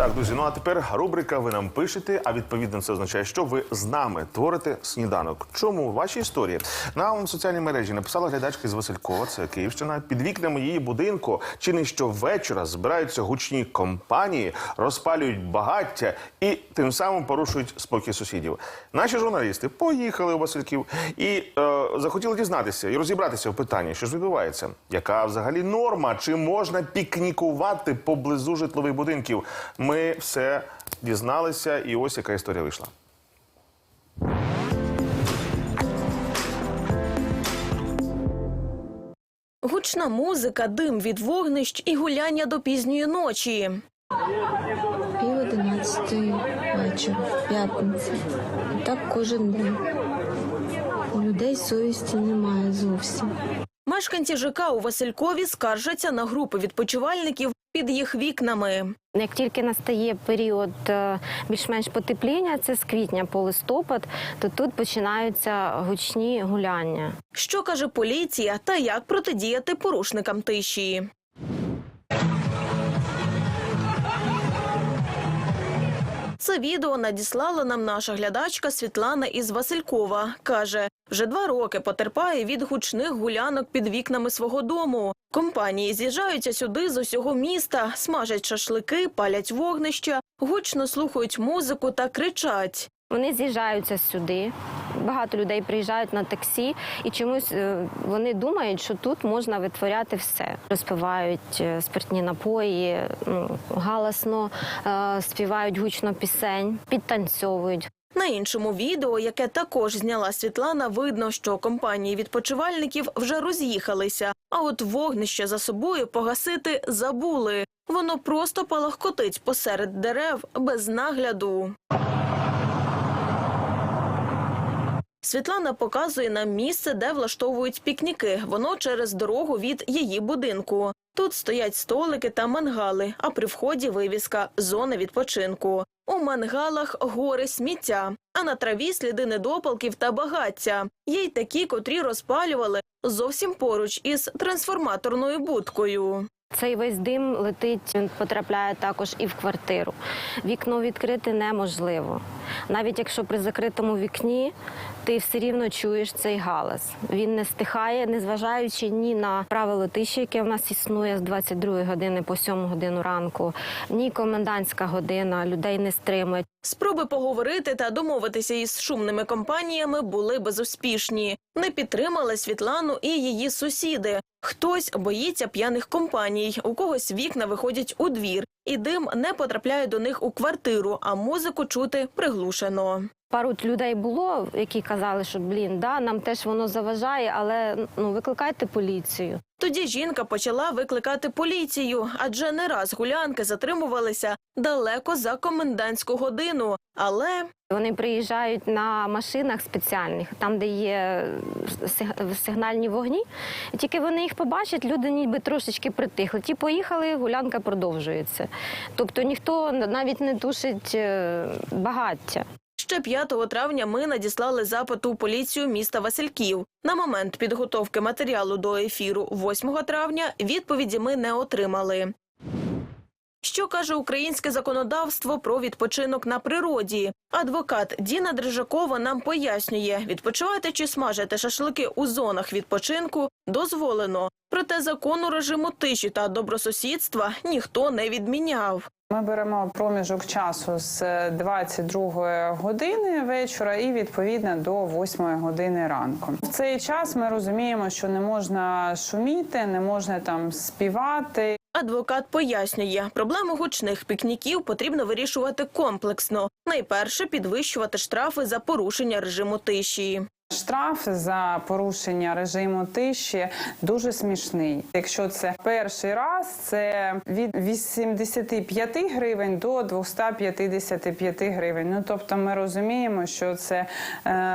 Так, друзі, ну а тепер рубрика Ви нам пишете, а відповідно це означає, що ви з нами творите сніданок. Чому ваші історії? Нам в соціальній мережі написала глядачка з Василькова, це Київщина. Під вікнами її будинку чи не щовечора збираються гучні компанії, розпалюють багаття і тим самим порушують спокій сусідів. Наші журналісти поїхали у Васильків і е, захотіли дізнатися і розібратися в питанні, що ж відбувається, яка взагалі норма, чи можна пікнікувати поблизу житлових будинків. Ми все дізналися, і ось яка історія вийшла. Гучна музика, дим від вогнищ і гуляння до пізньої ночі. Пів одинадцятої вечора, п'ятниця. І так кожен день. У людей совісті немає зовсім. Мешканці ЖК у Василькові скаржаться на групи відпочивальників під їх вікнами. Як тільки настає період е, більш-менш потепління, це з квітня по листопад, то тут починаються гучні гуляння. Що каже поліція та як протидіяти порушникам тиші? Це відео надіслала нам наша глядачка Світлана із Василькова. Каже, вже два роки потерпає від гучних гулянок під вікнами свого дому. Компанії з'їжджаються сюди з усього міста, смажать шашлики, палять вогнища, гучно слухають музику та кричать. Вони з'їжджаються сюди. Багато людей приїжджають на таксі, і чомусь е, вони думають, що тут можна витворяти все. Розпивають е, спиртні напої, ну, галасно е, співають гучно пісень, підтанцьовують. На іншому відео, яке також зняла Світлана, видно, що компанії відпочивальників вже роз'їхалися, а от вогнище за собою погасити забули. Воно просто палахкотить посеред дерев без нагляду. Світлана показує нам місце, де влаштовують пікніки. Воно через дорогу від її будинку. Тут стоять столики та мангали, а при вході вивіска зона відпочинку. У мангалах гори сміття, а на траві сліди недопалків та багаття. Є й такі, котрі розпалювали зовсім поруч із трансформаторною будкою. Цей весь дим летить, він потрапляє також і в квартиру. Вікно відкрити неможливо. Навіть якщо при закритому вікні ти все рівно чуєш цей галас. Він не стихає, незважаючи ні на правило тиші, яке в нас існує з 22 години по 7 годину ранку, ні комендантська година, людей не стримують. Спроби поговорити та домовитися із шумними компаніями були безуспішні. Не підтримали Світлану і її сусіди. Хтось боїться п'яних компаній, у когось вікна виходять у двір, і дим не потрапляє до них у квартиру, а музику чути приглушено. Пару людей було, які казали, що блін, да, нам теж воно заважає, але ну викликайте поліцію. Тоді жінка почала викликати поліцію, адже не раз гулянки затримувалися далеко за комендантську годину. Але Вони приїжджають на машинах спеціальних, там, де є сигнальні вогні. Тільки вони їх побачать, люди ніби трошечки притихли. Ті поїхали, гулянка продовжується. Тобто ніхто навіть не тушить е, багаття. Ще 5 травня ми надіслали запит у поліцію міста Васильків. На момент підготовки матеріалу до ефіру 8 травня відповіді ми не отримали. Що каже українське законодавство про відпочинок на природі? Адвокат Діна Дрижакова нам пояснює, відпочивати чи смажити шашлики у зонах відпочинку дозволено. Проте закону режиму тиші та добросусідства ніхто не відміняв. Ми беремо проміжок часу з 22 години вечора і відповідно до 8 години ранку. В цей час ми розуміємо, що не можна шуміти, не можна там співати. Адвокат пояснює, проблему гучних пікніків потрібно вирішувати комплексно. Найперше підвищувати штрафи за порушення режиму тиші. Штраф за порушення режиму тиші дуже смішний. Якщо це перший раз, це від 85 гривень до 255 гривень. Ну тобто, ми розуміємо, що це е,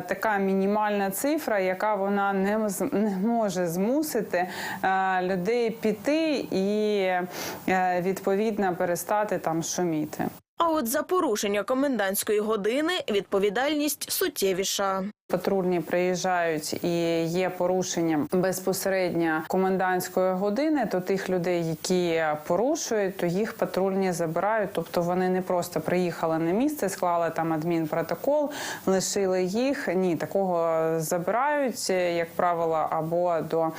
така мінімальна цифра, яка вона не, не може змусити е, людей піти і е, відповідно перестати там шуміти. А от за порушення комендантської години відповідальність суттєвіша. Патрульні приїжджають і є порушення безпосередньо комендантської години, то тих людей, які порушують, то їх патрульні забирають. Тобто вони не просто приїхали на місце, склали там адмінпротокол, лишили їх. Ні, такого забирають, як правило, або до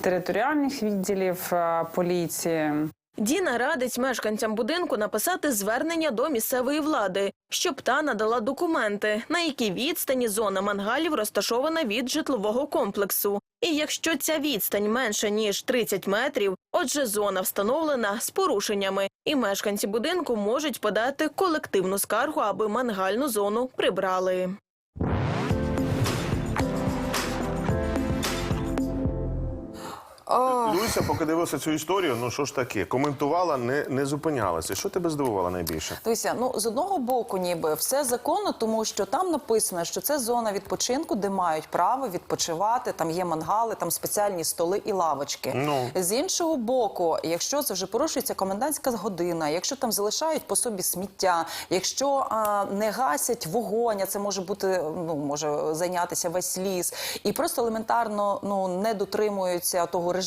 територіальних відділів е, поліції. Діна радить мешканцям будинку написати звернення до місцевої влади, щоб та надала документи, на якій відстані зона мангалів розташована від житлового комплексу. І якщо ця відстань менша ніж 30 метрів, отже, зона встановлена з порушеннями, і мешканці будинку можуть подати колективну скаргу, аби мангальну зону прибрали. Люся, поки дивилася цю історію, ну що ж таке, коментувала, не, не зупинялася. Що тебе здивувало найбільше? Дивися, ну з одного боку, ніби все законно, тому що там написано, що це зона відпочинку, де мають право відпочивати. Там є мангали, там спеціальні столи і лавочки. Ну. З іншого боку, якщо це вже порушується комендантська година, якщо там залишають по собі сміття, якщо а, не гасять вогонь, а це може бути ну може зайнятися весь ліс, і просто елементарно ну не дотримуються того режиму,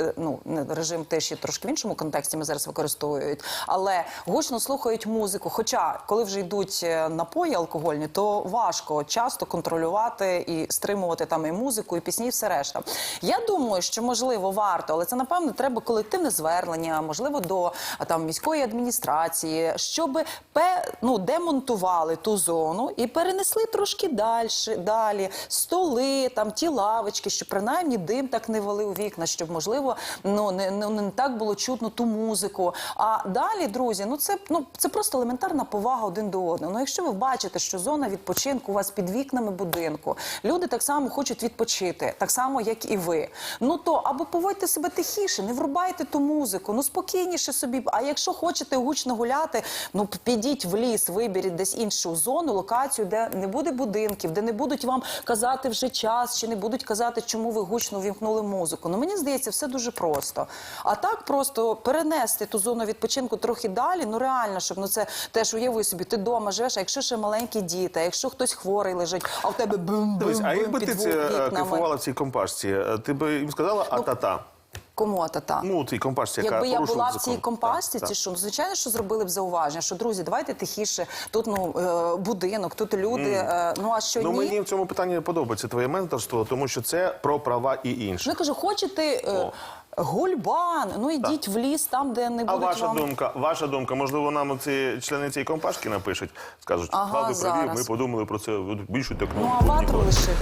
е, ну режим тиші трошки в іншому контексті ми зараз використовують, але гучно слухають музику. Хоча, коли вже йдуть е, напої алкогольні, то важко часто контролювати і стримувати там і музику, і пісні, і все решта. Я думаю, що можливо варто, але це напевно треба колективне звернення, можливо, до там міської адміністрації, щоб ну, демонтували ту зону і перенесли трошки далі, далі столи, там ті лавочки, щоб принаймні дим так не валив вікна, щоб можливо ну не, не, не так було чутно ту музику. А далі, друзі, ну це ну це просто елементарна повага один до одного. Ну, якщо ви бачите, що зона відпочинку у вас під вікнами будинку, люди так само хочуть відпочити, так само як і ви. Ну то або поводьте себе тихіше, не врубайте ту музику, ну спокійніше собі. А якщо хочете гучно гуляти, ну підіть в ліс, виберіть десь іншу зону, локацію, де не буде будинків, де не будуть вам казати вже час, чи не будуть казати, чому ви гучно вімкнули музику. Ну мені здається, все дуже просто. А так просто перенести ту зону відпочинку трохи далі. Ну реально, щоб ну це теж уяви собі, ти вдома живеш, а якщо ще маленькі діти, а якщо хтось хворий лежить, а в тебе бум бум, -бум, а бум під це е, вікнами. кайфувала в цій компашці, е, ти би їм сказала а-та-та? Кому ата-та? Ну, цій компашці, яка Якби я порушила була в цій компасті, Так, так. що ну, звичайно, що зробили б зауваження, що друзі, давайте тихіше. Тут ну е, будинок, тут люди. е, Ну а що Ну, ні? мені в цьому питанні подобається твоє менторство, тому що це про права і інше. Ну я кажу, хочете е, О. гульбан? Ну ідіть в ліс, там, де не А будуть ваша вам. думка, ваша думка, можливо, нам ці члени цієї компашки напишуть, скажуть, Ага, «Слава, привів, зараз. ми подумали про це от більше так. Ну а ватру лишити.